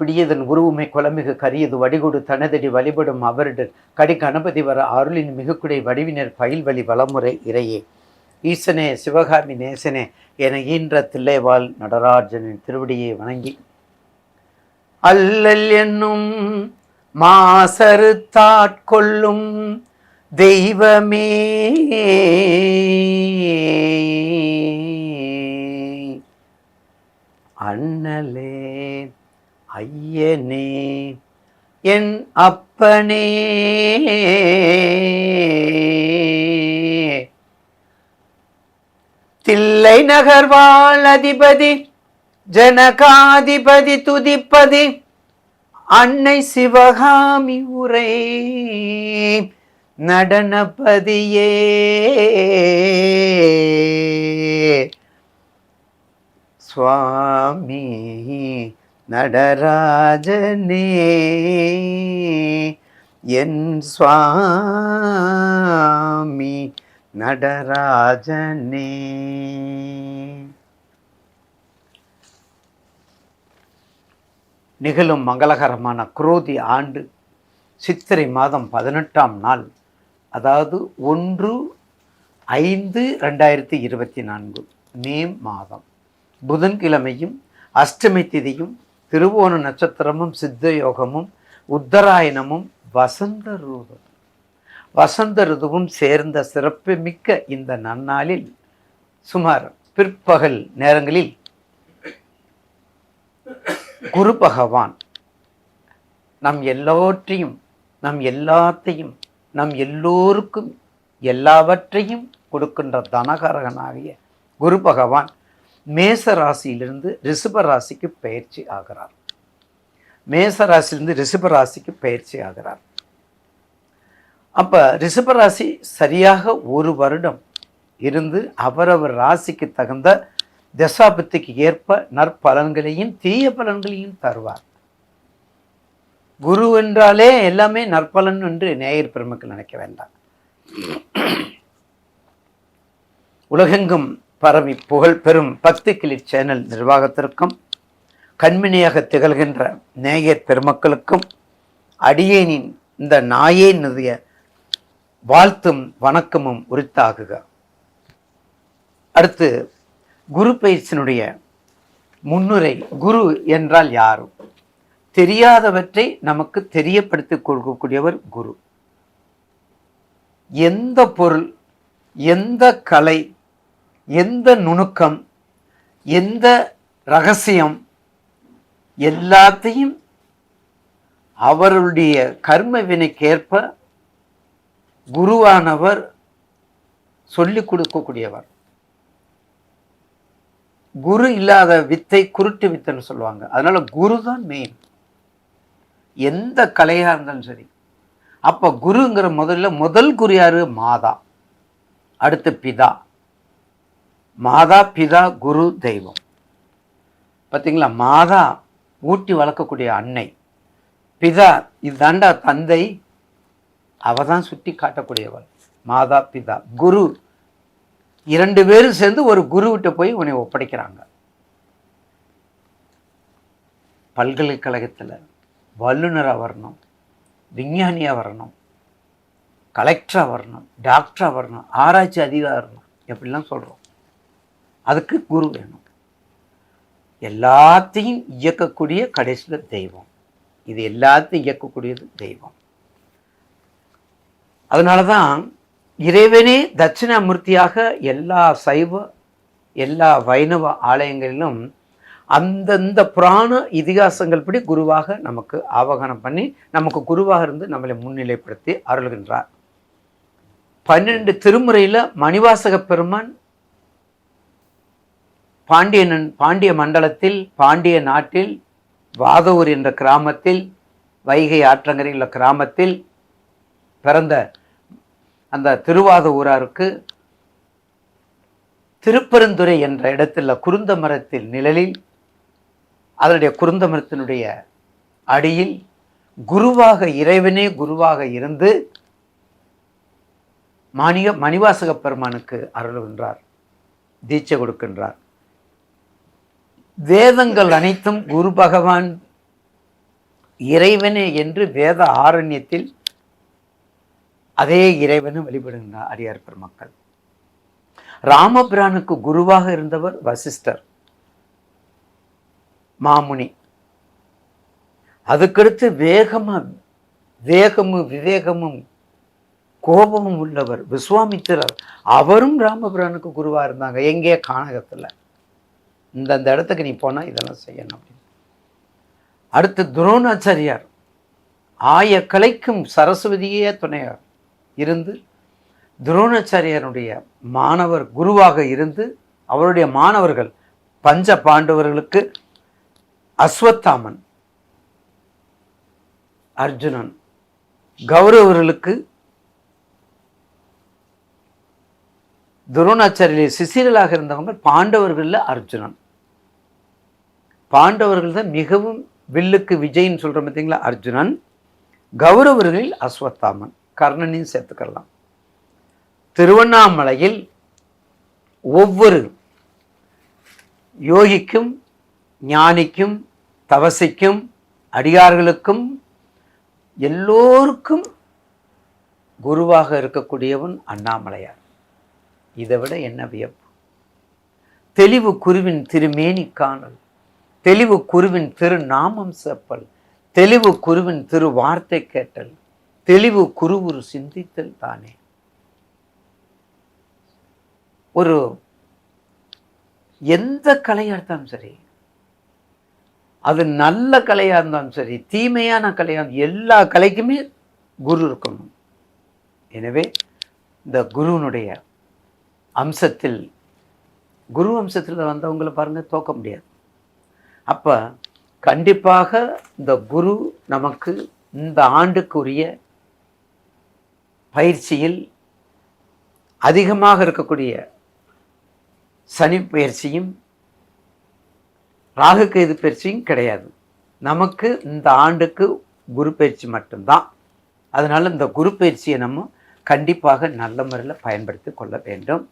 பிடியதன் உருவுமை குலமிகு கரியது வடிகொடு தனதடி வழிபடும் அவரிடர். கடி கணபதி வர அருளின் மிகுக்குடை வடிவினர் பயில்வழி வளமுறை இறையே. ஈசனே சிவகாமி நேசனே என ஈன்ற தில்லைவாள் நடராஜனின் திருவடியை வணங்கி. அல்லல் என்னும் மாசறுத்தாட்கொள்ளும் தெய்வமே. அண்ணலே ஐயனே என் அப்பனே. தில்லை நகர்வாழ் அதிபதி ஜனகாதிபதி துதிப்பதி அன்னை சிவகாமி உரை நடனபதியே சுவாமி நடராஜனே என் சுவாமி நடராஜனே. நிகழும் மங்களகரமான குரோதி ஆண்டு சித்திரை மாதம் பதினெட்டாம் நாள் அதாவது ஒன்று ஐந்து ரெண்டாயிரத்தி இருபத்தி நான்கு மே மாதம். புதன்கிழமையும் அஷ்டமி திதியும் திருவோண நட்சத்திரமும் சித்த யோகமும் உத்தராயணமும் வசந்த ரூபம். வசந்த ருதுவும் சேர்ந்த சிறப்புமிக்க இந்த நன்னாளில் சுமார் பிற்பகல் நேரங்களில் குரு பகவான் நம் எல்லோற்றையும் நம் எல்லாத்தையும் நம் எல்லோருக்கும் எல்லாவற்றையும் கொடுக்கின்ற தனகரகனாகிய குரு பகவான் மேச ராசியிலிருந்து ரிஷப ராசிக்கு பயிற்சி ஆகிறார். மேச ராசியிலிருந்து ரிஷப ராசிக்கு பயிற்சி ஆகிறார். அப்போ ரிஷப ராசி சரியாக ஒரு வருடம் இருந்து அவரவர் ராசிக்கு தகுந்த தசாபத்திக்கு ஏற்ப நற்பலன்களையும் தீய பலன்களையும் தருவார். குரு என்றாலே எல்லாமே நற்பலன் என்று நேயர் பெருமக்கள் நினைக்க வேண்டாம். உலகெங்கும் பரவி புகழ் பெறும் பத்து கிளி சேனல் நிர்வாகத்திற்கும் கண்மணியாக திகழ்கின்ற நேயர் பெருமக்களுக்கும் அடியேனின் இந்த நாயேனுடைய வாழ்த்தும் வணக்கமும் உரித்தாகுக. அடுத்து குரு பயிற்சியினுடைய முன்னுரை குரு என்றால் யாரும் தெரியாதவற்றை நமக்கு தெரியப்படுத்தி கொடுக்கக்கூடியவர் குரு. எந்த பொருள் எந்த கலை எந்த நுணுக்கம் எந்த ரகசியம் எல்லாத்தையும் அவருடைய கர்ம வினைக்கேற்ப குருவானவர் சொல்லிக் கொடுக்கக்கூடியவர். குரு இல்லாத வித்தை குருட்டு வித்தைன்னு சொல்லுவாங்க. அதனால குரு தான் மெயின் எந்த கலையாக இருந்தாலும் சரி. அப்போ குருங்கிற முதல்ல முதல் குரு யாரு? மாதா. அடுத்து பிதா. மாதா பிதா குரு தெய்வம். பார்த்தீங்களா மாதா ஊட்டி வளர்க்கக்கூடிய அன்னை. பிதா இதாண்டா தந்தை. அவ தான் சுட்டி காட்டக்கூடியவள். மாதா பிதா குரு. இரண்டு பேரும் சேர்ந்து ஒரு குருவிட்ட போய் உன்னை ஒப்படைக்கிறாங்க. பல்கலைக்கழகத்தில் வல்லுநராக வரணும் விஞ்ஞானியாக வரணும் கலெக்டராக வரணும் டாக்டராக வரணும் ஆராய்ச்சி அதிகாரம் வரணும் எப்படிலாம் சொல்கிறோம் அதுக்கு குரு வேணும். எல்லாத்தையும் இயக்கக்கூடிய கடைசியில் தெய்வம். இது எல்லாத்தையும் இயக்கக்கூடியது தெய்வம். அதனால தான் இறைவனே தட்சிணாமூர்த்தியாக எல்லா சைவ எல்லா வைணவ ஆலயங்களிலும் அந்தந்த புராண இதிகாசங்கள் படி குருவாக நமக்கு ஆவகானம் பண்ணி நமக்கு குருவாக இருந்து நம்மளை முன்னிலைப்படுத்தி அருள்கின்றார். பன்னெண்டு திருமுறையில் மணிவாசக பெருமான் பாண்டியனன் பாண்டிய மண்டலத்தில் பாண்டிய நாட்டில் வாதூர் என்ற கிராமத்தில் வைகை ஆற்றங்கரை உள்ள கிராமத்தில் பிறந்த அந்த திருவாத ஊராருக்கு திருப்பெருந்துறை என்ற இடத்தில் குருந்த மரத்தில் நிழலில் அதனுடைய குருந்த மரத்தினுடைய அடியில் குருவாக இறைவனே குருவாக இருந்து மானிய மணிவாசக பெருமானுக்கு அருள்கின்றார் தீட்சை கொடுக்கின்றார். வேதங்கள் அனைத்தும் குரு பகவான் இறைவனே என்று வேத ஆரண்யத்தில் அதே இறைவனை வழிபடுகின்றார் அடியார் பெருமக்கள். ராமபிரானுக்கு குருவாக இருந்தவர் வசிஷ்டர் மாமுனி. அதுக்கடுத்து வேகமா வேகமும் விவேகமும் கோபமும் உள்ளவர் விஸ்வாமித்திரர். அவரும் ராமபிரானுக்கு குருவாக இருந்தாங்க. எங்கே? காணகத்தில் இந்தந்த இடத்துக்கு நீ போனால் இதெல்லாம் செய்யணும் அப்படின்னு. அடுத்து துரோணாச்சாரியார். ஆய கலைக்கும் சரஸ்வதியே துணையார். இருந்து துரோணாச்சாரியாருடைய மாணவர் குருவாக இருந்து அவருடைய மாணவர்கள் பஞ்ச பாண்டவர்களுக்கு அஸ்வத்தாமன் அர்ஜுனன் கௌரவர்களுக்கு துரோணாச்சாரியிலே சிசிரலாக இருந்தவங்க பாண்டவர்களில் அர்ஜுனன். பாண்டவர்கள் தான் மிகவும் வில்லுக்கு விஜய்ன்னு சொல்கிறோம் பார்த்தீங்களா அர்ஜுனன். கௌரவர்களில் அஸ்வத்தாமன் கர்ணனையும் சேர்த்துக்கலாம். திருவண்ணாமலையில் ஒவ்வொரு யோகிக்கும் ஞானிக்கும் தவசிக்கும் அடியார்களுக்கும் எல்லோருக்கும் குருவாக இருக்கக்கூடியவன் அண்ணாமலையார். இதை விட என்ன வியப்பு? தெளிவு குருவின் திருமேனி காணல் தெளிவு குருவின் திரு நாமம் செப்பல் தெளிவு குருவின் திரு வார்த்தை கேட்டல் தெளிவு குருவுரு சிந்தித்தல் தானே. ஒரு எந்த கலையாக இருந்தாலும் சரி அது நல்ல கலையாக இருந்தாலும் சரி தீமையான கலையாக எல்லா கலைக்குமே குரு இருக்கணும். எனவே இந்த குருவினுடைய அம்சத்தில் குரு அம்சத்தில் வந்தவங்களை பாருங்கள் தோக்க முடியாது. அப்போ கண்டிப்பாக இந்த குரு நமக்கு இந்த ஆண்டுக்குரிய பயிற்சியில் அதிகமாக இருக்கக்கூடிய சனி பயிற்சியும் ராகு கேது பயிற்சியும் கிடையாது. நமக்கு இந்த ஆண்டுக்கு குரு பயிற்சி மட்டும்தான். அதனால் இந்த குரு பயிற்சியை நம்ம கண்டிப்பாக நல்ல முறையில் பயன்படுத்தி கொள்ள வேண்டும்.